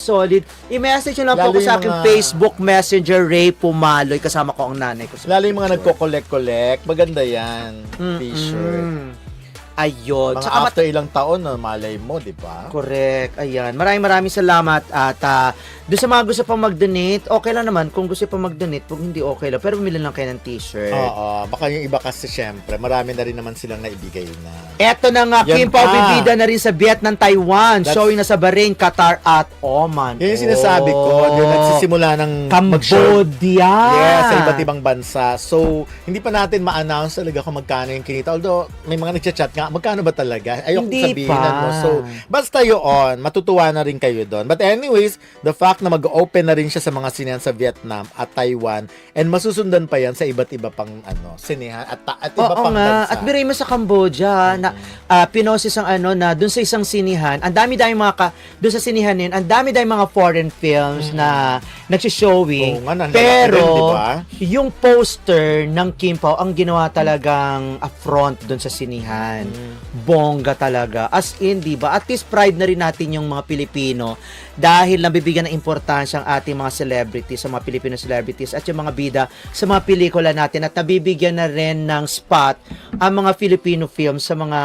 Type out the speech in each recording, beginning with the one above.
solid. I-message nyo lang po Lalo ako sa aking mga- Facebook Messenger, Ray Pumaloy. Kasama ko ang nanay ko. sa Lalo yung mga picture. nagko-collect-collect, maganda yan. Mm-mm. T-shirt. Ayun. Mga Tsaka mat- after ilang taon, no, malay mo, di ba? Correct. Ayan. Maraming maraming salamat at ah, doon sa mga gusto pang mag-donate, okay lang naman. Kung gusto pang mag-donate, kung hindi okay lang. Pero bumili lang kayo ng t-shirt. Oo, baka yung iba kasi syempre, marami na rin naman silang naibigay na. Eto na nga, Yan Kim Pao pa. bibida na rin sa Vietnam, Taiwan. That's- showing na sa Bahrain, Qatar at Oman. Yan yung sinasabi ko, yung Oh. nagsisimula ng mag-show. Cambodia. Yes, sa iba't ibang bansa. So, hindi pa natin ma-announce talaga kung magkano yung kinita. Although, may mga nagchat-chat nga, magkano ba talaga? Ayoko Hindi sabihin. pa. Ano. So, basta yun, matutuwa na rin kayo doon. But anyways, the fact na mag-open na rin siya sa mga sinehan sa Vietnam at Taiwan and masusundan pa yan sa iba't iba pang ano, sinehan at, at iba Oo pang nga. bansa. At biray mo sa Cambodia, na uh, pinoses ang ano na doon sa isang sinihan, ang dami-dami mga ka, doon sa sinihan na yun, ang dami-dami mga foreign films na nagsi-showing. Oo nga, nanlalaki pero din, di ba? yung poster ng Kim Pao ang ginawa talagang affront doon sa sinihan. Bongga talaga. As in, di ba? At least pride na rin natin yung mga Pilipino dahil nabibigyan ng importansya ang ating mga celebrities, sa mga Filipino celebrities at yung mga bida sa mga pelikula natin at nabibigyan na rin ng spot ang mga Filipino films sa mga,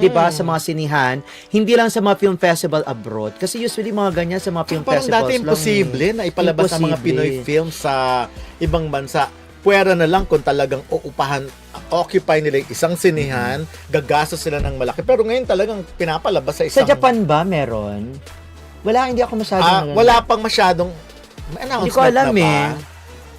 di ba, sa mga sinihan, hindi lang sa mga film festival abroad. Kasi usually mga ganyan sa mga film Parang festivals dati lang. imposible na ipalabas ang mga Imposible. Pinoy films sa ibang bansa. Pwera na lang kung talagang uupahan, occupy nila yung isang sinihan, gagastos sila ng malaki. Pero ngayon talagang pinapalabas sa Sa isang... Japan ba meron? Wala, hindi ako masyadong... Ah, wala pang masyadong Hindi ko alam eh.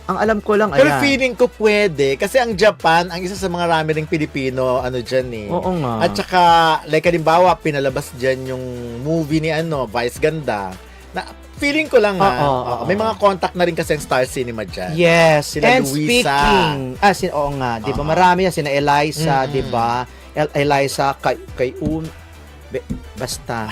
Ang alam ko lang, Pero ayan. feeling ko pwede kasi ang Japan ang isa sa mga rami ring Pilipino ano diyan eh. Oo nga. At saka like halimbawa pinalabas diyan yung movie ni ano Vice Ganda. Na feeling ko lang ha. Oo, oo, oo. may mga contact na rin kasi ang Star Cinema diyan. Yes. Sila And Luisa. speaking, ah, sin, oo nga, di ba? Oo. Marami yan. Sina Eliza, Mm-mm. di ba? El- Eliza, kay, kay Un, be- basta.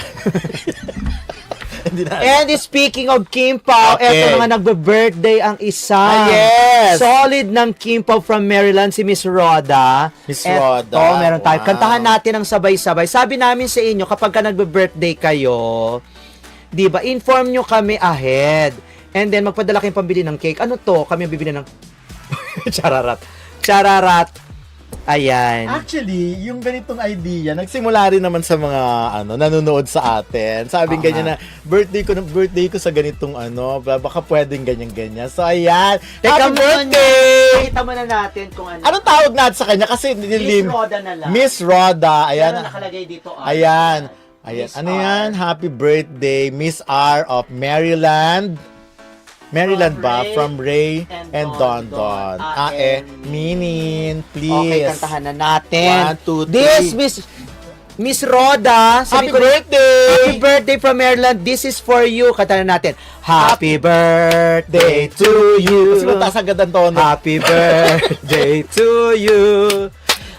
Hindi na. And speaking of Kim Pao, Okay. eto mga nagbe-birthday ang isa. Ah, yes. Solid ng Kim Pao from Maryland, si Miss Roda. Miss Eto, Roda, meron tayo. wow. Kantahan natin ng sabay-sabay. Sabi namin sa inyo, kapag ka nagbe-birthday kayo, di ba, inform nyo kami ahead. And then, magpadala kayong pambili ng cake. Ano to? Kami ang bibili ng... Chararat. Chararat. Ayan. Actually, yung ganitong idea, nagsimula rin naman sa mga ano nanonood sa atin. Sabing Oo ganyan na birthday ko ng birthday ko sa ganitong ano, baka pwedeng ganyan ganyan. So ayan, Teka happy birthday! Kita muna natin kung ano. Anong tawag natin sa kanya kasi Miss nilim Roda na lang. Miss Roda. Ayan. Pero nakalagay dito. ah. Ayan. Ayan. Miss Ano R. yan? Happy birthday, Miss R of Maryland. Maryland From ba? Ray From Ray and and Don Don. Ah, Ah, eh, and Minin, Okay, please. kantahan na natin. One, two, This, three. Miss Miss Roda. sabi Happy ko- birthday! Happy birthday from Maryland. This is for you. Kantahan na natin. Happy birthday to you. Kasi mataas agad ang tono. Happy birthday to you.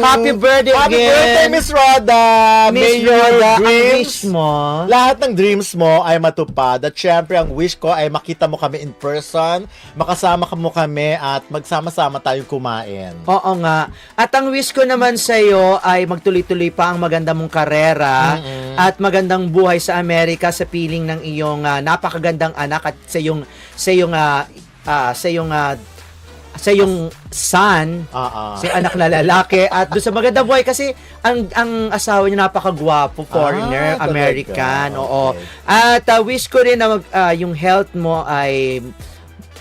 Happy birthday Happy again. birthday, Miss Roda! Miss May your Roda, ang dreams, wish mo. lahat ng dreams mo ay matupad. At syempre, ang wish ko ay makita mo kami in person, makasama ka mo kami, at magsama-sama tayong kumain. Oo nga. At ang wish ko naman sa iyo ay magtuloy-tuloy pa ang maganda mong karera Mm-mm. at magandang buhay sa Amerika sa piling ng iyong ah, napakagandang anak at sa iyong sa iyong ah, ah, sa iyong ah, sa iyong son, Ah, ah. sa iyong anak na lalaki at doon sa magandang buhay kasi ang ang asawa niya napakagwapo, foreigner, Ah. American, oo. Okay. At ah, wish ko rin na mag, ah, yung health mo ay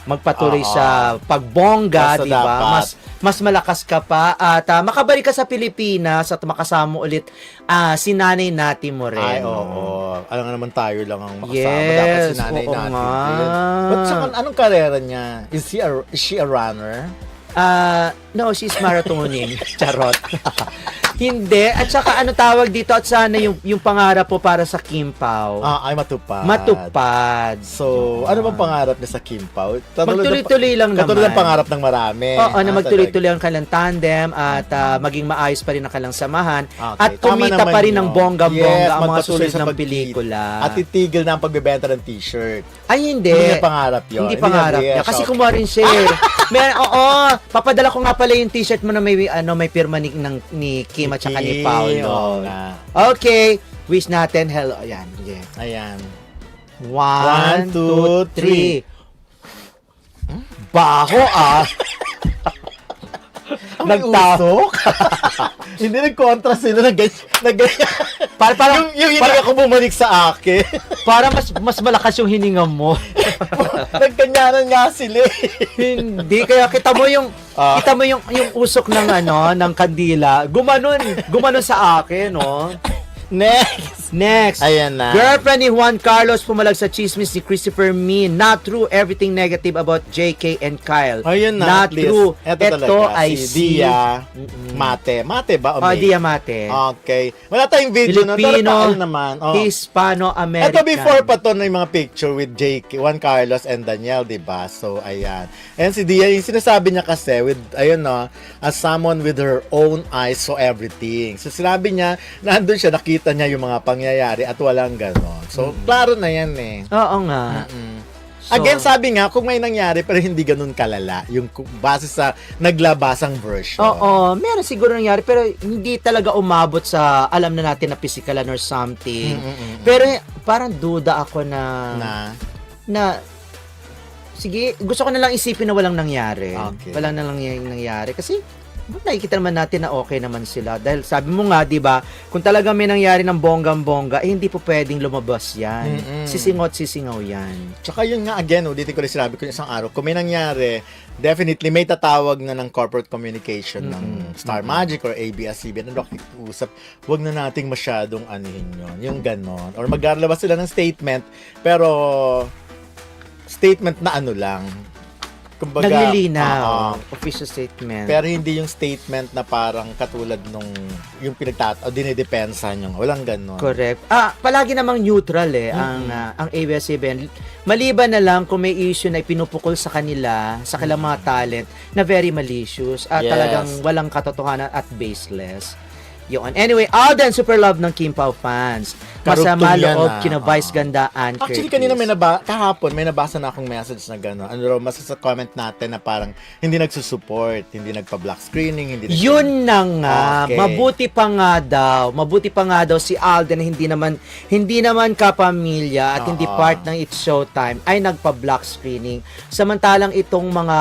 magpatuloy Oo. sa pagbongga, di ba? Mas mas malakas ka pa at ah, makabalik ka sa Pilipinas at makasama ulit ah, si nanay natin mo rin. Ay, oo. Alam nga naman tayo lang ang makasama. Yes, Dapat si nanay oo natin nga. din. But saka, anong karera niya? Is, he a, is she a runner? Ah, no, she's marathoning. Charot. Hindi. At saka ano tawag dito at sana yung, yung pangarap po para sa Kim Pao. Ah, ay matupad. Matupad. So, ano bang pangarap niya sa Kim Pao? Katulad ng- Magtuloy-tuloy lang Katulad naman. ng pangarap ng marami. Oo, na Ah, magtuloy-tuloy ang kanilang tandem at ah, maging maayos pa rin ang kanilang samahan Okay, at tama kumita naman pa rin ng yun. bongga-bongga Yes, ang mga magpatuloy sulit sa ng pelikula. At titigil na ang pagbebenta ng t-shirt. Ay, hindi. Hindi niya pangarap yun. Hindi pangarap niya. Kasi shout- kumuha rin siya eh. May, oo, papadala ko nga pala yung t-shirt mo na may, ano, may pirma ni, ng, ni Kim at saka ni Kim, Paolo. nga. Okay, wish natin hello. Ayan, yeah. Ayan. One, One, two, three. Baho ah. May Nagta- usok. Hindi nag-contra sila na ganyan. Na ganyan. Para, para, yung yung hininga ko bumalik sa akin. para mas mas malakas yung hininga mo. Nagkanyanan nga sila eh. Hindi kaya kita mo yung Ah. kita mo yung yung usok ng ano ng kandila. Gumanon, gumanon sa akin, no. Next. Next. Ayan na. Girlfriend ni Juan Carlos pumalag sa chismis ni Christopher Min. Not true everything negative about JK and Kyle. Ayun na. Not at least. true. Ito, Ito talaga. ay si Dia Mm-mm. Mate. Mate ba? O Oh, May? Diamante. Okay. Wala tayong video na. Pero Filipino, tayo naman. Oh. Hispano-American. Ito before pa to na yung mga picture with Jake, Juan Carlos and Danielle, di ba? So, ayan. And si Dia, yung sinasabi niya kasi, with, ayun no, as someone with her own eyes saw everything. So, sinabi niya, nandun siya, nakita niya yung mga pangyayari at walang ganon. So, klaro na yan eh. Oo nga. Mm. So, Again, sabi nga, kung may nangyari, pero hindi ganun kalala, yung base sa naglabasang version. Oo, meron siguro nangyari pero hindi talaga umabot sa alam na natin na physikalan or something. Mm-mm-mm. Pero parang duda ako na na, na sige, gusto ko na lang isipin na walang nangyari. Okay. Walang na lang nangyari kasi nakikita naman natin na okay naman sila. Dahil sabi mo nga, di ba, kung talaga may nangyari ng bonggang-bongga, eh, hindi po pwedeng lumabas yan. Mm-mm. Sisingot, sisingaw yan. Tsaka yun nga, again, ulitin ko rin sinabi ko yung isang araw, kung may nangyari, definitely may tatawag na ng corporate communication ng Star Magic or ABS-CBN na nakikiusap, huwag na nating masyadong anihin yun. Yung ganon. Or maglalabas sila ng statement, pero statement na ano lang. Kumbaga, Naglilinaw. Oo. official statement. pero hindi yung statement na parang katulad nung yung pinagtat o dinidepensa nyo. Walang ganon. Correct. Ah, palagi namang neutral eh ang Mm-mm. ah, ang ABS-CBN. Maliban na lang kung may issue na ipinupukol sa kanila, sa kanilang mga talent na very malicious at Yes. talagang walang katotohanan at baseless. Yun. Anyway, Alden, super love ng Kim Pao fans. Masama Karugtong yan, loob ah. kina Vice Oo. Gandaan. Actually, kanina may naba, kahapon, may nabasa na akong message na gano'n. Ano raw, mas sa comment natin na parang hindi nagsusupport, hindi nagpa-block screening, hindi nag- Yun na nga, Okay. mabuti pa nga daw, mabuti pa nga daw si Alden hindi naman hindi naman kapamilya at hindi Oo. part ng It's Showtime ay nagpa-block screening. Samantalang itong mga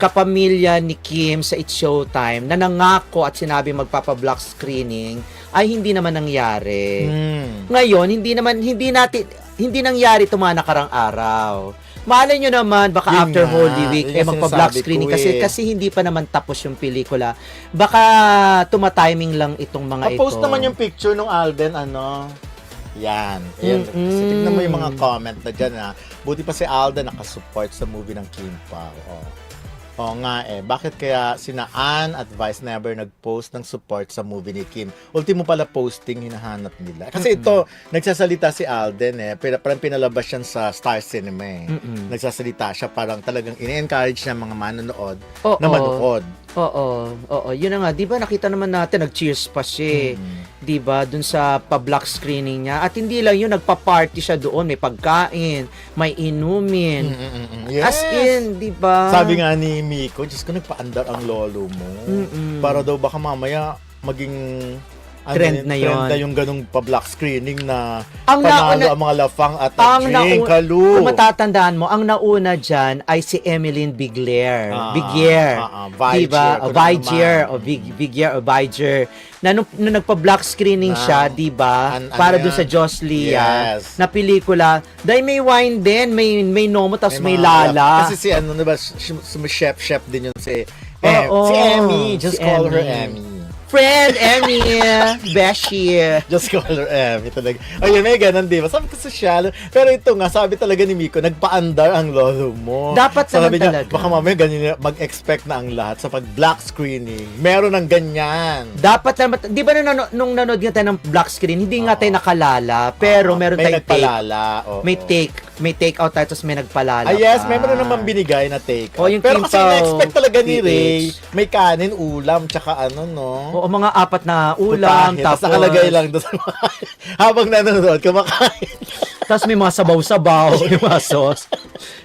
kapamilya ni Kim sa It's Showtime na nangako at sinabi magpapa-block screening ay hindi naman nangyari. Hmm. Ngayon, hindi naman hindi natin hindi nangyari ito mga nakarang araw. Malay nyo naman, baka Yun after nga, Holy Week, eh sinasabi screening kasi, eh. kasi hindi pa naman tapos yung pelikula. Baka tumatiming lang itong mga ito. Pa-post naman yung picture nung Alden, ano, yan. Ayan. Mm-mm. So, tignan mo yung mga comment na dyan, ha. Buti pa si Alden nakasupport sa movie ng Kim Pao. Oh. Oo nga eh. Bakit kaya sina Ann at Vice never nag-post ng support sa movie ni Kim? Ultimo pala posting hinahanap nila. Kasi ito, nagsasalita si Alden eh. Pero parang pinalabas yan sa Star Cinema eh. Mm-mm. Nagsasalita siya parang talagang ini-encourage niya mga manonood Oo. na manood. Oo, oo. Yun na nga, 'di ba nakita naman natin nag-cheers pa siya. Mm. 'di ba, dun sa pa-black screening niya. At hindi lang 'yun, nagpa-party siya doon, may pagkain, may inumin. Mm-mm-mm. Yes. As in, 'di ba? Sabi nga ni Miko, Diyos ko, nagpaandar ang lolo mo. Mm-mm. Para daw baka mamaya maging Trend na yun. Trend na yung ganung pa-black screening na Ang panalo nauna- ang mga lafang at ang drink, kalu. Kung matatandaan mo, ang nauna dyan ay si Emeline Bigler. Ah, Bigler. ah, ah, Vigier, diba? O ano Vigier. O Big, Bigyer o Vigier. Na nung, nung nagpa-black screening Ah, siya, diba? an- ano para doon yan? sa Joslia Yes. na pelikula. Dahil may wine din, may, may nomo, tapos may, mga- lala. Kasi si ano, diba, si, si chef, chef din yun si, Oo, si Emmy. si Just call her Emmy. Emmy. friend, Emmy, Beshi. Just call her. Ito talaga. Ayun, may ganun, di ba? Sabi ko social. Pero ito nga, sabi talaga ni Miko, nagpa-andar ang lolo mo. Dapat sabi naman niya, talaga. baka mamaya ganyan, mag-expect na ang lahat sa pag-black screening. Meron ng ganyan. Dapat naman, di ba nung, nung nanood nga tayo ng black screen, hindi nga tayo nakalala, pero meron may tayong take. nagpalala. oo. May take, may take out tayo, tapos may nagpalala Ah, yes, pa. may meron naman binigay na take. Oh, yung Pero kasi na-expect talaga ni PH. Ray, may kanin, ulam, tsaka ano, no? Oo, mga apat na ulam, Putahe. tapos, Tapos nakalagay lang doon habang nanonood, kumakain. tapos may mga sabaw-sabaw, yung mga sauce.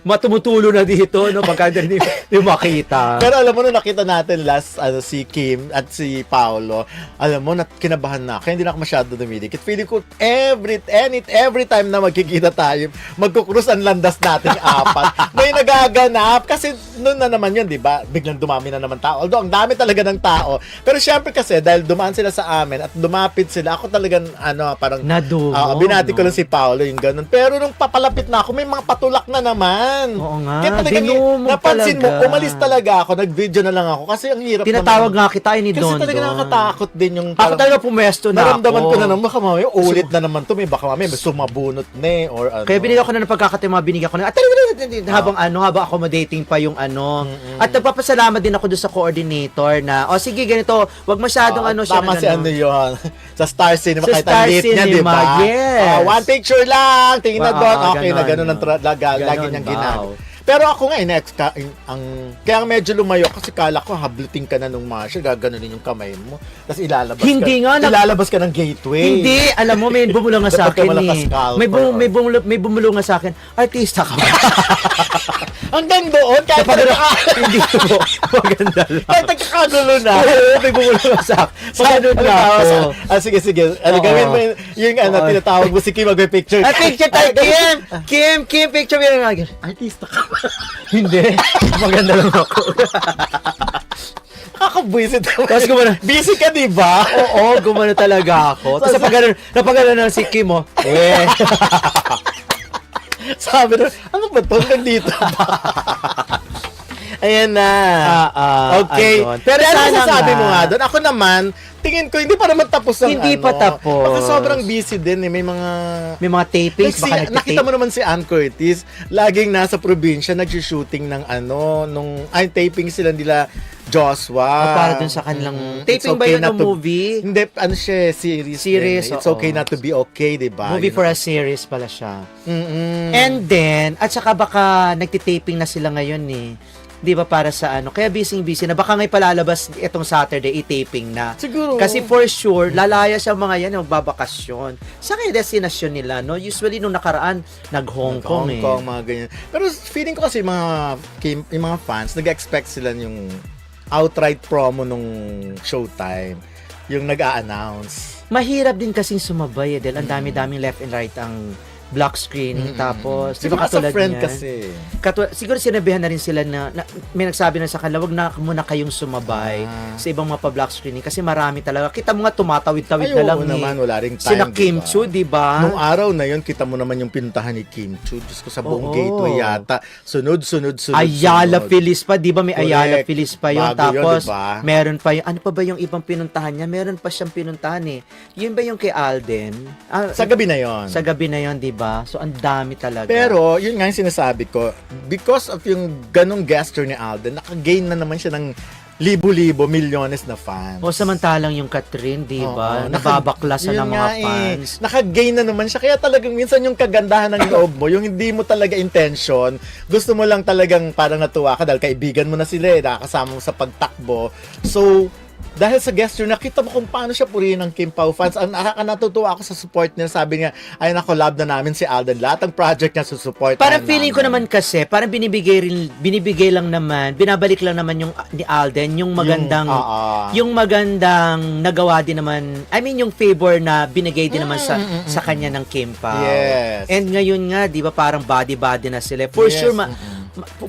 Mga tumutulo na dito, no, pagka hindi, hindi makita. Pero alam mo, nung nakita natin last, ano, si Kim at si Paolo, alam mo, nat kinabahan na. Kaya hindi na ako masyado dumidikit. Feeling ko, every, any, every time na magkikita tayo, magkukrus ang landas natin apat. May nagaganap. Kasi noon na naman yun, di ba? Biglang dumami na naman tao. Although, ang dami talaga ng tao. Pero syempre kasi, dahil dumaan sila sa amin at dumapit sila, ako talagang, ano, parang, Nadumo. Ah, binati ko no? lang si Paolo yung ganun. Pero nung papalapit na ako, may mga patulak na naman. Oo nga, Kaya talagang, dinumog napansin talaga. mo, umalis talaga ako, nag-video na lang ako kasi ang hirap Tinatawag naman. nga kita eh, ni Kasi Don talaga Don. nakakatakot din yung Ako talaga pumesto na naramdaman ako. ko na naman, baka mamaya ulit na naman to, may baka mamaya may sumabunot na eh, or ano. Kaya binigyan ko na ng pagkakataon, mga binigyan ko na, at habang ano, habang accommodating pa yung ano. At nagpapasalamat din ako doon sa coordinator na, o sige, ganito, wag masyadong Ah, ano siya. Tama na si ano yun. sa Star Cinema, Sa Star late niya, di ba? yes. Ah, one picture lang, tingin na doon. Okay na, ganon. ganun ang tra- laga, Ganon lagi niyang ginagawa. Pero ako nga, next, ka, ang, kaya medyo lumayo kasi kala ko habluting ka na nung marshal, gaganunin yung kamay mo. Tapos ilalabas Hindi ka. nga, Ilalabas ka ng gateway. Hindi, alam mo, may bumulong nga sa akin eh. May, bum, may, bumulong, may bumulong nga sa akin, artista ka ba? Hanggang doon, kahit Kapag nagkaka- hindi ko, maganda lang. kahit nagkakagulo na. Oo, may bumulong sa akin. Sa- ano na ako. Ah, sige, sige. Ano, Oo. gawin mo yung, yung ano, Oo. tinatawag mo si Kim, mag-picture. Ah, picture tayo, Kim! Kim, Kim, picture mo yung Artista ka ba? Hindi. Maganda lang ako. Nakakabwisit naman. Tapos gumana- Busy ka, di ba? Oo, gumano talaga ako. Tapos napag ganun, napag ganun ng si Kim, oh. Eh. Sabi na, ano ba to? Hanggang dito. Ayan na. Ah, ah, okay. ayun. Pero Pero ano nga. mo nga doon? Ako naman, tingin ko, hindi pa naman tapos ang Hindi ano. pa tapos. Baka sobrang busy din eh. May mga... May mga tapings, Like, baka si, nakita mo naman si Ann Curtis, laging nasa probinsya, nag-shooting ng ano, nung, ay, taping sila nila Joshua. Oh, para dun sa kanilang... Mm, it's taping ba okay yun not ng movie? Hindi, ano siya, series. Series, eh. It's oo. okay not to be okay, di ba? Movie You for know? a series pala siya. Mm-mm. And then, at saka baka nagtitaping na sila ngayon eh. Di ba para sa ano? Kaya busy-busy na. Baka ngay palalabas itong Saturday, i-taping na. Siguro. Kasi for sure, lalaya siya mga yan, magbabakasyon. Sa kaya destinasyon nila, no? Usually, nung nakaraan, nag-Hong Kong, Hong eh. Kong, mga ganyan. Pero feeling ko kasi mga, yung mga fans, nag-expect sila yung outright promo nung showtime. Yung nag-a-announce. Mahirap din kasing sumabay eh, dahil ang dami-daming left and right ang block screening. Mm-mm. Tapos, di Siguro ba katulad friend niyan? kasi. Katu- siguro sinabihan na rin sila na, na may nagsabi na sa kanila, wag na muna kayong sumabay Ah. sa ibang mga pa-block screening kasi marami talaga. Kita mo nga tumatawid-tawid Ay, na lang ni naman, wala ring time, sina Kim ba? Chu, di ba? Nung araw na yun, kita mo naman yung pinuntahan ni Kim Chu. Diyos ko, sa buong Oo. gateway yata. Sunod, sunod, sunod, Ayala sunod. Pa, di ba may Correct. Ayala Phyllis pa yun. Bago yun, Tapos, di ba? meron pa yung, ano pa ba yung ibang pinuntahan niya? Meron pa siyang pinuntahan eh. Yun ba yung kay Alden? Ah, Sa gabi na yon. sa gabi na yun, di ba? So, ang dami talaga. Pero, yun nga yung sinasabi ko, because of yung ganong gesture ni Alden, nakagain na naman siya ng libo-libo, milyones na fans. o samantalang yung Catherine, di ba? Oo, naka- Nababakla sa yun ng mga nga eh. fans. Naka-gain na naman siya. Kaya talagang minsan yung kagandahan ng loob mo, yung hindi mo talaga intention, gusto mo lang talagang parang natuwa ka dahil kaibigan mo na sila eh, nakakasama mo sa pagtakbo. So, dahil sa gesture, nakita mo kung paano siya purihin ng Kim Pao fans. Ang natutuwa ako sa support niya. Sabi niya, ay nako, love na namin si Alden. Lahat ng project niya susupport. Parang feeling ko naman kasi, parang binibigay rin, binibigay lang naman, binabalik lang naman yung ni Alden, yung magandang, Yung, ah, ah. yung magandang nagawa din naman, I mean yung favor na binigay din naman sa Mm, mm, mm, sa kanya ng Kim Pao. Yes. And ngayon nga, 'di ba, parang body-body na sila. For Yes, sure ma- mm-mm.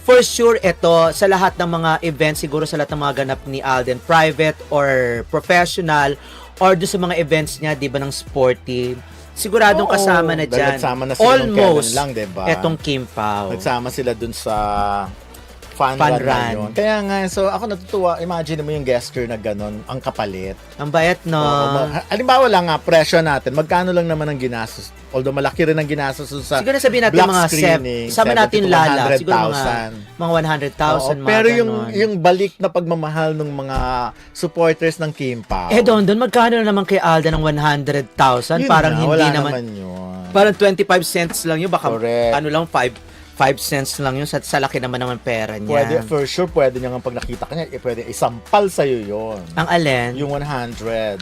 For sure ito sa lahat ng mga events siguro sa lahat ng mga ganap ni Alden, private or professional or do sa mga events niya, 'di ba, ng sporty. Siguradong Oo, kasama na diyan. nagsama na sila nung Almost lang, diba? etong Kim Pao. Nagsama sila dun sa fun, Fun run, na run. yun. Kaya nga, so ako natutuwa, imagine mo yung gesture na ganun, ang kapalit. Ang bayat, no? Ma- halimbawa lang nga, presyo natin, magkano lang naman ang ginastos? Although malaki rin ang ginastos sa Siguro sabihin natin mga sep, sama 70 natin lala, siguro mga 100,000. mga 100,000 Oo, mga pero yung ganon. yung balik na pagmamahal ng mga supporters ng Kim Pao. Eh doon, doon magkano na naman kay Alda ng 100,000? yun Parang na, hindi wala naman, yun. parang 25 cents lang yun, baka Correct. ano lang 5 5 cents lang yun sa, sa laki naman naman pera niya. Pwede, for sure, pwede niya nga pag nakita ka niya, eh, pwede isampal sa'yo yun. Ang alin? Yung 100.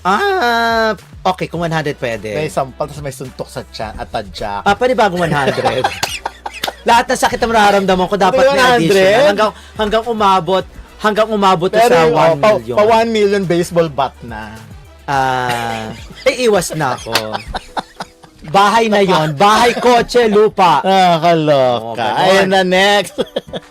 Ah, okay, kung 100 pwede. May isampal, tapos may suntok sa tiyan at tadyak. Ah, panibagong 100. Lahat ng sakit na mararamdaman ko dapat may 100? additional. Hanggang, hanggang umabot, hanggang umabot Pero sa 1 yung, oh, pa, million. pa 1 million baseball bat na. Ah, eh, iwas na ako. Bahay na yon, bahay, kotse, lupa. Ah, Oo, kaloka. ganon. Ayan na, next.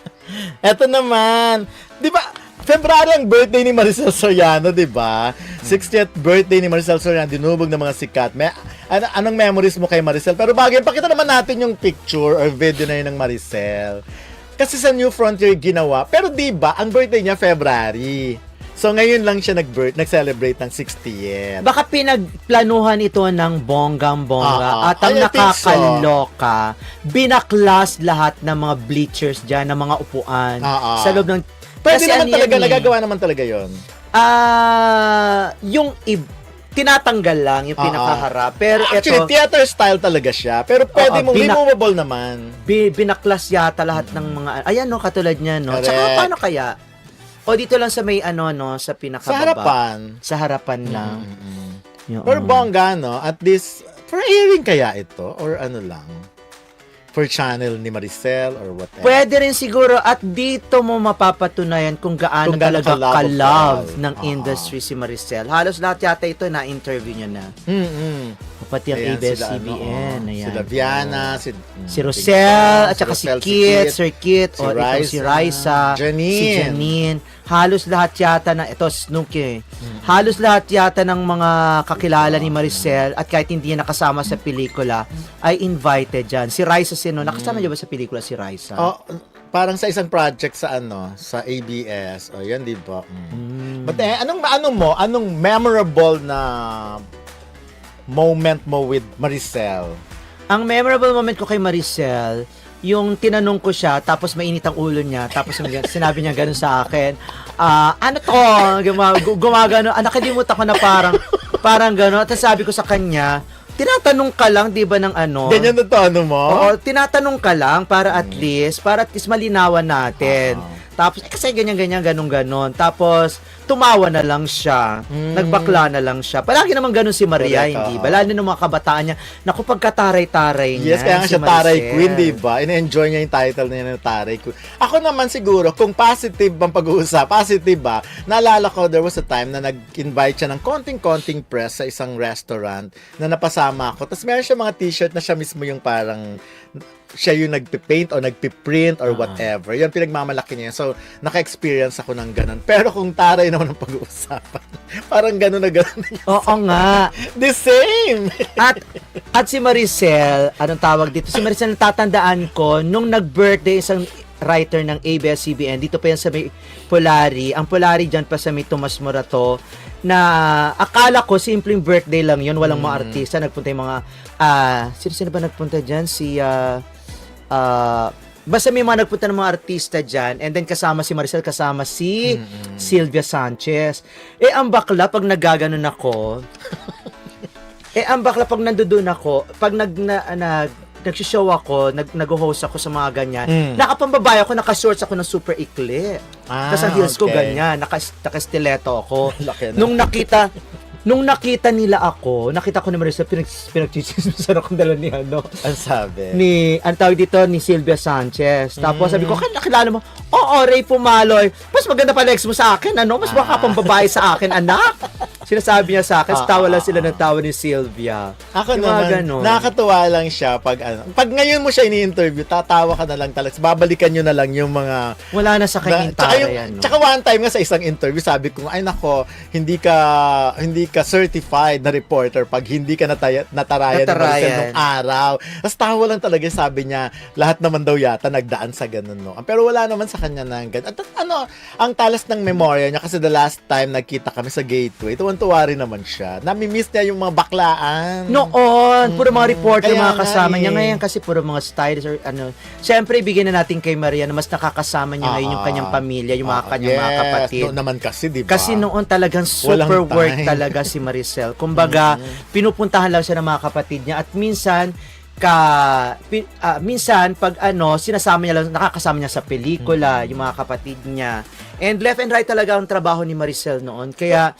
Eto naman. Di ba, February ang birthday ni Maricel Soriano, di ba? 60th birthday ni Maricel Soriano, dinubog ng mga sikat. May, ano, anong memories mo kay Maricel? Pero bago yun, pakita naman natin yung picture or video na yun ng Maricel. Kasi sa New Frontier ginawa. Pero di ba, ang birthday niya February. So ngayon lang siya nag-birth, nag-celebrate ng 60th. Baka pinagplanuhan ito ng bonggang-bongga Ah, at ang I think so. nakakaloka, binaklas lahat ng mga bleachers dyan, ng mga upuan Ah, ah. sa loob ng... Pwede Kasi naman ano talaga, yan eh. nagagawa naman talaga yon. Ah, yung ib- tinatanggal lang yung Ah, ah. pinakaharap. Pero Actually, ito, theater style talaga siya. Pero pwede Oo, mong binak- removable naman. bi- binaklas yata lahat ng mga... Ayan no, katulad niya no. Tsaka Correct. paano kaya? O dito lang sa may ano no, sa pinakababa. Sa harapan. Sa harapan lang. Mm-mm. Yun. Pero bongga, no? At least, for airing kaya ito? Or ano lang? For channel ni Maricel or whatever? Pwede rin siguro at dito mo mapapatunayan kung gaano Kung gaano talaga ka-love ka-love love. ng Oo. industry si Maricel. Halos lahat yata ito na-interview niya na. Mm-mm. Pati ang Ayan, ABS-CBN. ano, oh, ayan. Sila Viana, si, Si Rosel, at saka si Rosel, Kit, Sir Kit, si o ito si Raisa, Janine. si Janine. Halos lahat yata na, ito Snooki, Mm. Halos lahat yata ng mga kakilala ni Maricel at kahit hindi niya nakasama sa pelikula, ay invited dyan. Si Raisa sino, nakasama niyo ba sa pelikula si Raisa? Oh, parang sa isang project sa ano, sa ABS. O, yan, di ba? Mm. But eh, anong ano mo, anong memorable na moment mo with Maricel? Ang memorable moment ko kay Maricel, yung tinanong ko siya, tapos mainit ang ulo niya, tapos sinabi niya ganun sa akin, ah, ano to? Guma- gu- Gumagano, ah, nakalimutan ko na parang, parang gano'n. Tapos sabi ko sa kanya, tinatanong ka lang, di ba, ng ano? Ganyan na to, ano mo? Oo, tinatanong ka lang para at least, para at least malinawan natin. Oo. Tapos, eh, kasi ganyan-ganyan, ganun-ganon. Tapos, tumawa na lang siya. Mm. Nagbakla na lang siya. Palagi naman ganun si Maria, Correct, hindi ba? Lalo ng mga kabataan niya. Naku, pagkataray-taray niya. Yes, kaya nga si siya Taray Maricel. Queen, di ba? In-enjoy niya yung title niya na Taray Queen. Ako naman siguro, kung positive ang pag-uusap, positive ba, naalala ko, there was a time na nag-invite siya ng konting-konting press sa isang restaurant na napasama ako. Tapos meron siya mga t-shirt na siya mismo yung parang siya yung nagpipaint o nagpiprint or Ah. whatever. Yan, pinagmamalaki niya. So, naka-experience ako ng ganun. Pero kung taray naman ang pag-uusapan, parang ganun na ganun. Oo nga. The same! At at si Maricel, anong tawag dito? Si Maricel natatandaan ko nung nag-birthday isang writer ng ABS-CBN dito pa yan sa may Polari. Ang Polari dyan pa sa may Tomas Morato na akala ko simpleng birthday lang yun, walang mga Mm. artista, nagpunta yung mga ah, sino sino ba nagpunta dyan? Si ah ah, basta may mga nagpunta ng mga artista dyan and then kasama si Maricel, kasama si Mm-mm. Sylvia Sanchez. Eh, ang bakla, pag nagaganon ako, eh, ang bakla, pag nandoon ako, pag nag, na, nag, nagsishow ako, nag, nag-host ako sa mga ganyan, Mm. nakapambabay ako, naka-shorts ako ng super ikli. Ah, Tapos ang heels ko okay. ganyan, naka, naka-stiletto ako. Nung nakita, nung nakita nila ako, nakita ko ni Marisa, pinag, pinagchichismisan akong dala ni ano, Ang sabi. ni, ang tawag dito, ni Sylvia Sanchez. Tapos sabi ko, Mm. "Kaya nakilala mo, oo, Ray Pumaloy, mas maganda pa legs mo sa akin, ano? Mas baka pang babae sa akin, anak. Sinasabi niya sa akin, Ah, tawa lang ah, sila ah. ng tawa ni Sylvia. Ako Yung naman, ganon. nakakatuwa lang siya pag ano. Pag ngayon mo siya ini-interview, tatawa ka na lang talaga. Babalikan nyo na lang yung mga Wala na sa kanyang tsaka, yung, yan. No? tsaka one time nga sa isang interview, sabi ko, ay nako, hindi ka hindi ka certified na reporter pag hindi ka nataya, natarayan, Natarayan. Nung araw. Tapos tawa lang talaga, sabi niya, lahat naman daw yata nagdaan sa ganun, no? Pero wala naman sa kanya na ganun. At ano, ang talas ng memorya niya, kasi the last time nagkita kami sa gateway, tuwan-tuwa rin naman siya. Nami-miss niya yung mga baklaan. Noon, puro mga Mm, reporter kaya mga nga kasama niya. eh. Ngayon kasi puro mga stylist or ano. Siyempre, ibigyan na natin kay Maria na mas nakakasama niya ngayon yung Ah, kanyang pamilya, yung mga Ah, kanyang mga yes. kapatid. Noon naman kasi, di ba? Kasi noon talagang super work time. talaga si Maricel. Kumbaga, pinupuntahan lang siya ng mga kapatid niya at minsan ka ah, minsan pag ano sinasama niya lang nakakasama niya sa pelikula yung mga kapatid niya and left and right talaga ang trabaho ni Maricel noon kaya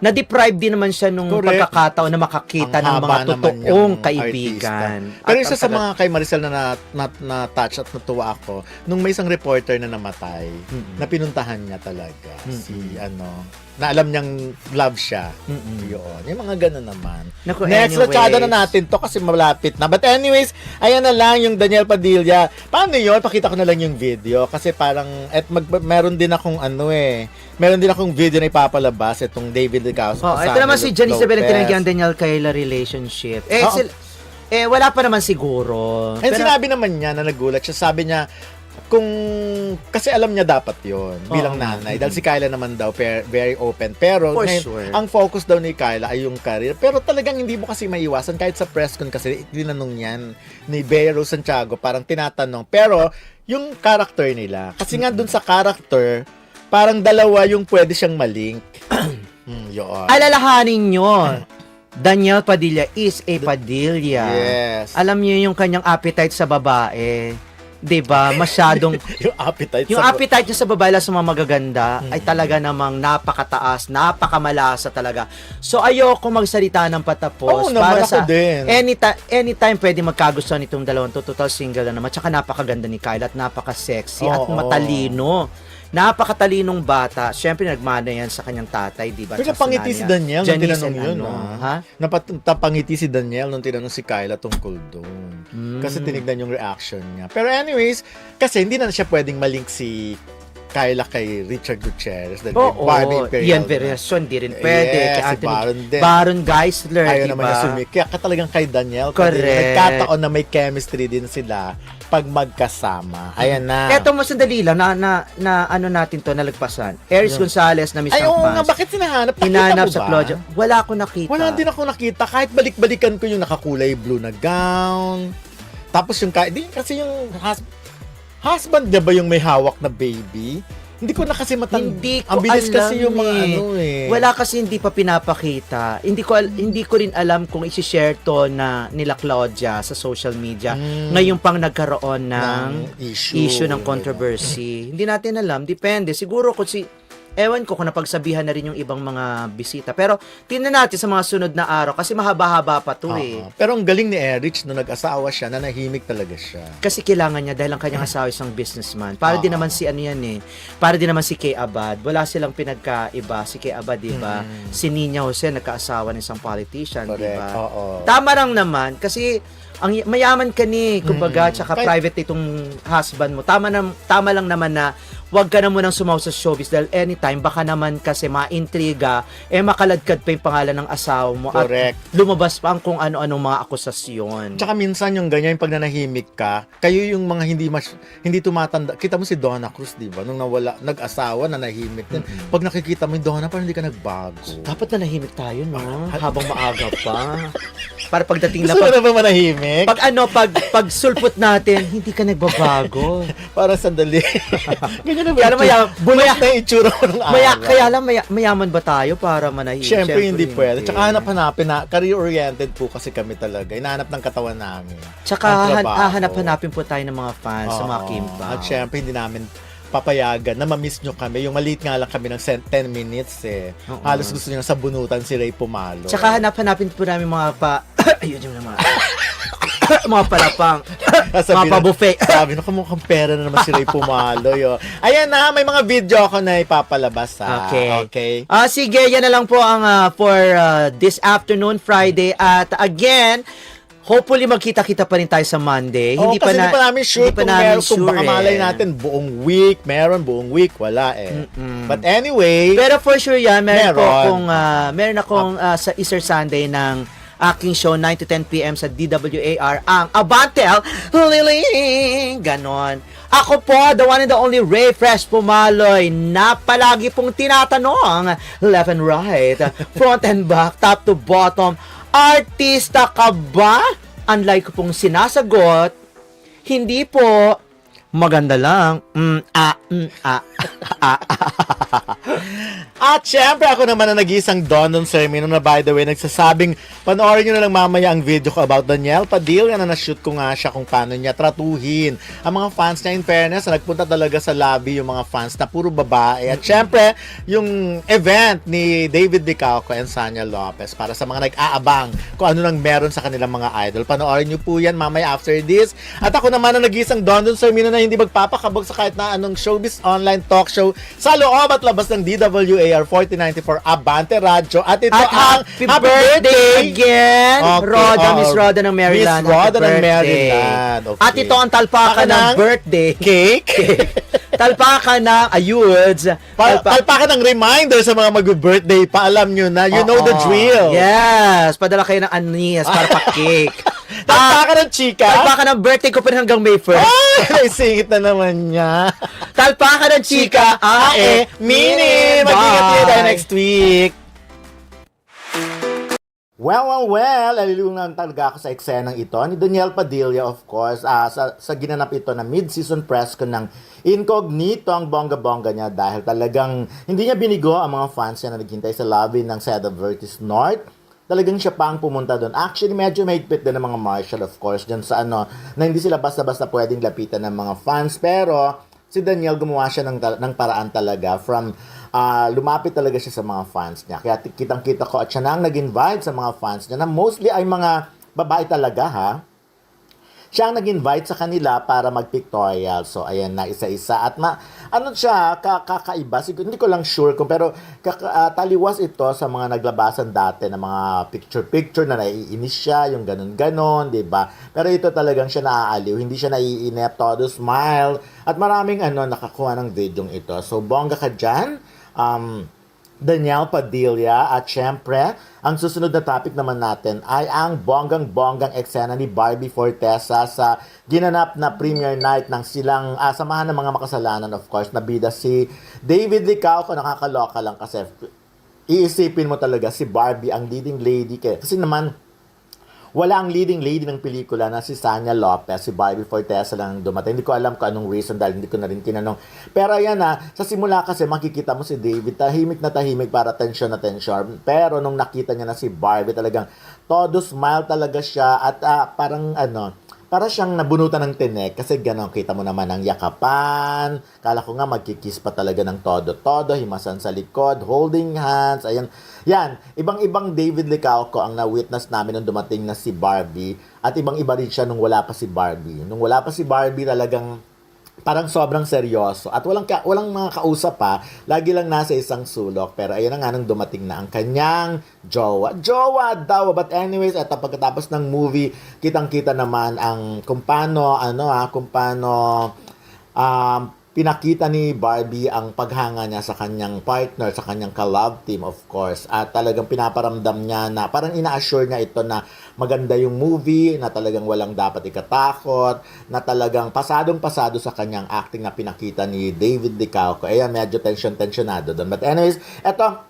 na-deprive din naman siya nung Correct. pagkakataon na makakita Ang ng mga totoong kaibigan. artista. Pero At isa sa taga- mga kay Maricel na, na, na, na touch at natuwa ako, nung may isang reporter na namatay, Mm-mm. na pinuntahan niya talaga, Mm-mm. si ano, na alam niyang love siya. Mm-mm. Yun. Yung mga ganun naman. Naku, Next, anyways. latsada na natin to kasi malapit na. But anyways, ayan na lang yung Daniel Padilla. Paano yun? Pakita ko na lang yung video. Kasi parang, at mag, meron din akong ano eh, meron din akong video na ipapalabas itong David Licao. Oh, ito naman si Janice Isabel tinagyan Daniel Kayla relationship. Eh, Oo. sil- eh wala pa naman siguro. And Pero- sinabi naman niya na nagulat siya. Sabi niya, kung, kasi alam niya dapat yon bilang Oo. nanay. Dahil si Kyla naman daw, per, very open. Pero, For ngayon, sure. ang focus daw ni Kyla ay yung career. Pero talagang hindi mo kasi maiwasan. Kahit sa press con kasi, tinanong yan ni Bea Santiago, parang tinatanong. Pero, yung character nila, kasi nga dun sa character, parang dalawa yung pwede siyang malink. hmm, yun. alalahanin nyo, Daniel Padilla is a Padilla. Yes. Alam niyo yung kanyang appetite sa babae. 'Di ba? Masyadong yung appetite yung sa... appetite niya sa babae lalo sa mga magaganda Mm. ay talaga namang napakataas, napakamalasa talaga. So ayoko magsalita ng patapos Oo naman, ako din. anytime anytime pwede magkagustuhan itong dalawang to total single na naman. Tsaka napakaganda ni Kyle at napaka-sexy at Oo. matalino. Napakatalinong bata. Siyempre nagmana yan sa kanyang tatay, 'di ba? Pero napangiti si. Daniel nung tinanong yun, ano, ah. Ha? Napangiti si Daniel nung tinanong si Kyla tungkol doon. Mm. Kasi tinignan yung reaction niya. Pero anyways, kasi hindi na siya pwedeng malink si Kyla kay Richard Gutierrez. Dahil Oo, Barbie Imperial Ian na. Verson, di rin pwede. Yes, Kay si Baron din. Baron Geisler, Ayaw di naman niya sumik. Kaya ka talagang kay Daniel. Correct. Nagkataon na may chemistry din sila pag magkasama. Ayan na. Eto mo sandali lang na, na, na ano natin to nalagpasan. Eris Yeah. Gonzalez na Miss Ay, oo nga. Bakit sinahanap? Nakita Hinanap sa? Claudia. Wala ko nakita. Wala din ako nakita. Kahit balik-balikan ko yung nakakulay blue na gown. Tapos yung, di, kasi yung hus- husband niya ba yung may hawak na baby? Hindi ko na kasi matan... Hindi ko Ang bilis alam kasi yung mga eh. ano eh. Wala kasi hindi pa pinapakita. Hindi ko al- hindi ko rin alam kung i-share to na nila Claudia sa social media. Mm. Ngayon pang nagkaroon ng, Ng issue. issue ng controversy. hindi natin alam, depende. Siguro kung si Ewan ko kung napagsabihan na rin yung ibang mga bisita. Pero tingnan natin sa mga sunod na araw kasi mahaba-haba pa to eh. Oo. Pero ang galing ni Erich nung nag-asawa siya, nanahimik talaga siya. Kasi kailangan niya dahil ang kanyang asawa isang businessman. Para din Oo. naman si ano yan eh. Para din naman si Kay Abad. Wala silang pinagkaiba. Si Kay Abad, di ba? Mm. Si Nina Jose nagkaasawa ng isang politician, di ba? Oo. Tama lang naman kasi ang mayaman ka ni, kumbaga, Mm. tsaka Kahit- private itong husband mo. Tama na, tama lang naman na wag ka na munang sumaw sa showbiz dahil anytime baka naman kasi maintriga, eh makaladkad pa yung pangalan ng asawa mo Correct. at lumabas pa ang kung ano-anong mga akusasyon. Tsaka minsan yung ganyan, yung pag nanahimik ka, kayo yung mga hindi mas, hindi tumatanda. Kita mo si Donna Cruz, di ba? Nung nawala, nag-asawa, nanahimik din. Pag nakikita mo yung Donna, parang hindi ka nagbago. Dapat na nahimik tayo, no? Habang maaga pa. Para pagdating na Gusto pag, na ba manahimik? pag ano, pag, pag sulpot natin, hindi ka nagbabago. Para sandali. ganyan na ba? Kaya maya- maya- na yung itsura mo ng araw. Maya, kaya lang maya, mayaman ba tayo para manahimik? Siyempre, hindi pwede. Tsaka hanap-hanapin na, career-oriented po kasi kami talaga. Hinahanap ng katawan namin. Tsaka ang han- trabaho. hahanap-hanapin po tayo ng mga fans sa mga Oo. At syempre, hindi namin papayagan na ma-miss nyo kami. Yung maliit nga lang kami ng sen- 10 minutes eh. Oo. Halos gusto nyo sa bunutan si Ray Pumalo. Tsaka hanap-hanapin po namin mga pa... Ayun yung naman. mga palapang. Sabi mga pa-buffet. Sabi na, kamukhang pera na naman si Ray Pumalo. Yo. Ayan na, may mga video ako na ipapalabas ha. Okay. Okay. Ah, sige, yan na lang po ang ah, for ah, this afternoon, Friday. At again, hopefully magkita-kita pa rin tayo sa Monday. Oh, kasi hindi pa namin sure hindi pa kung, namin meron, kung sure baka malay eh. natin buong week, meron, buong week, wala eh. Mm-mm. But anyway, Pero for sure yan, meron, po Meron. akong, ah, meron akong ah, sa Easter Sunday ng aking show 9 to 10 p.m. sa DWAR ang Abantel Lily Ganon. Ako po, the one and the only Ray Fresh Pumaloy na palagi pong tinatanong left and right, front and back, top to bottom, artista ka ba? Unlike ko pong sinasagot, hindi po, maganda lang. Mm, ah, mm, ah, ah, At syempre ako naman na nag-iisang Don Sermino na by the way nagsasabing panoorin nyo na lang mamaya ang video ko about Danielle Padilla na na-shoot ko nga siya kung paano niya tratuhin. Ang mga fans niya in fairness na nagpunta talaga sa lobby yung mga fans na puro babae. At syempre yung event ni David Dicalco and Sanya Lopez para sa mga nag-aabang kung ano nang meron sa kanilang mga idol. Panoorin nyo po yan mamaya after this. At ako naman na nag-iisang Don Sermino na hindi magpapakabog sa kahit na anong showbiz online talk show sa loob at labas ng DWAR 4094 Abante Radio at ito At ang happy, birthday, again, Okay, Roda, oo. Miss Roda ng Maryland. Miss Roda Happy ng birthday. Maryland. Okay. At ito ang talpakan ng ng birthday. cake talpakan ng ayuds. Pa- Talpa- palpakan ng reminder sa mga mag-birthday pa alam nyo na you know the drill Yes, padala kayo ng anis para pa-cake. Ah, Talpakan ng chika talpakan ng birthday ko pa rin hanggang May 1st. Ay, naisingit na naman niya. Talpakan ng chika, ah eh, Mini! Mag-ingat kayo tayo next week. Well, well, well, alilungan talaga ako sa eksenang ito ni Daniel Padilla, of course, ah, sa, sa ginanap ito na mid-season press ko ng incognito ang bongga-bongga niya dahil talagang hindi niya binigo ang mga fans niya na naghintay sa lobby ng Seda Vertis North. Talagang siya pa ang pumunta doon. Actually, medyo mahigpit din ng mga marshal, of course, dyan sa ano, na hindi sila basta-basta pwedeng lapitan ng mga fans. Pero, si Daniel gumawa siya ng, ng paraan talaga from ah, lumapit talaga siya sa mga fans niya. Kaya kitang-kita ko at siya na ang nag-invite sa mga fans niya na mostly ay mga babae talaga ha. Siya ang nag-invite sa kanila para mag-pictorial. So, ayan na, isa-isa. At ma, ano siya, ka- kakaiba. Siguro, hindi ko lang sure kung, pero kaka, ah, taliwas ito sa mga naglabasan dati na mga picture-picture na naiinis siya, yung ganun-ganon, di ba? Pero ito talagang siya naaaliw. Hindi siya naiinip, todo smile. At maraming ano, nakakuha ng video ito. So, bongga ka dyan. Um, Daniel Padilla. At syempre, ang susunod na topic naman natin ay ang bonggang-bonggang eksena ni Barbie Fortesa sa ginanap na premiere night ng silang ah, samahan ng mga makasalanan of course na bida si David Licao. Nakakaloka lang kasi iisipin mo talaga si Barbie ang leading lady. Kaya kasi naman wala ang leading lady ng pelikula na si Sanya Lopez, si Barbie Fortesa lang ang dumating. Hindi ko alam kung anong reason dahil hindi ko na rin tinanong. Pero ayan na, sa simula kasi makikita mo si David, tahimik na tahimik para tensyon na tensyon. Pero nung nakita niya na si Barbie, talagang todo smile talaga siya at ah, parang ano, para siyang nabunutan ng tinek kasi gano'n kita mo naman ang yakapan. Kala ko nga magkikiss pa talaga ng todo-todo, himasan sa likod, holding hands, ayan. Yan, ibang-ibang David Licauco ang na-witness namin nung dumating na si Barbie at ibang-iba rin siya nung wala pa si Barbie. Nung wala pa si Barbie talagang parang sobrang seryoso at walang ka, walang mga kausap pa, lagi lang nasa isang sulok. Pero ayun na nga nung dumating na ang kanyang jowa. Jowa daw. But anyways, eto pagkatapos ng movie, kitang-kita naman ang kung paano, ano ah, kung paano um, pinakita ni Barbie ang paghanga niya sa kanyang partner, sa kanyang ka-love team, of course. At talagang pinaparamdam niya na, parang ina-assure niya ito na maganda yung movie, na talagang walang dapat ikatakot, na talagang pasadong-pasado sa kanyang acting na pinakita ni David Dicauco. Ayan, medyo tension-tensionado doon. But anyways, eto,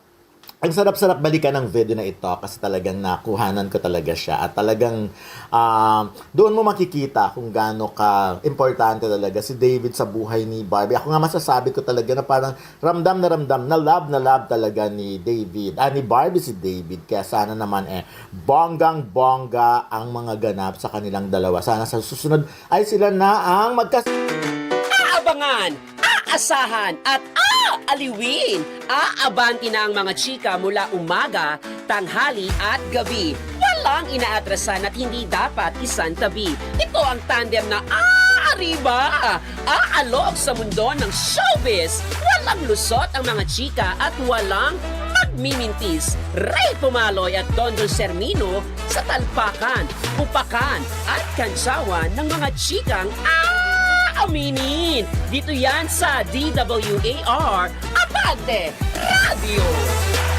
ang sarap-sarap balikan ng video na ito kasi talagang nakuhanan ko talaga siya at talagang um, doon mo makikita kung gaano ka importante talaga si David sa buhay ni Barbie. Ako nga masasabi ko talaga na parang ramdam na ramdam na love na love talaga ni David. Ah, ni Barbie si David. Kaya sana naman eh bonggang bongga ang mga ganap sa kanilang dalawa. Sana sa susunod ay sila na ang magkas aabangan, aasahan at aaliwin. Aabanti na ang mga chika mula umaga, tanghali at gabi. Walang inaatrasan at hindi dapat isantabi. Ito ang tandem na aariba! Aalok sa mundo ng showbiz! Walang lusot ang mga chika at walang magmimintis. Ray Pumaloy at Dondon Sermino sa talpakan, upakan at kantsawan ng mga chikang aaminin. Dito yan sa DWAR Abante Radio.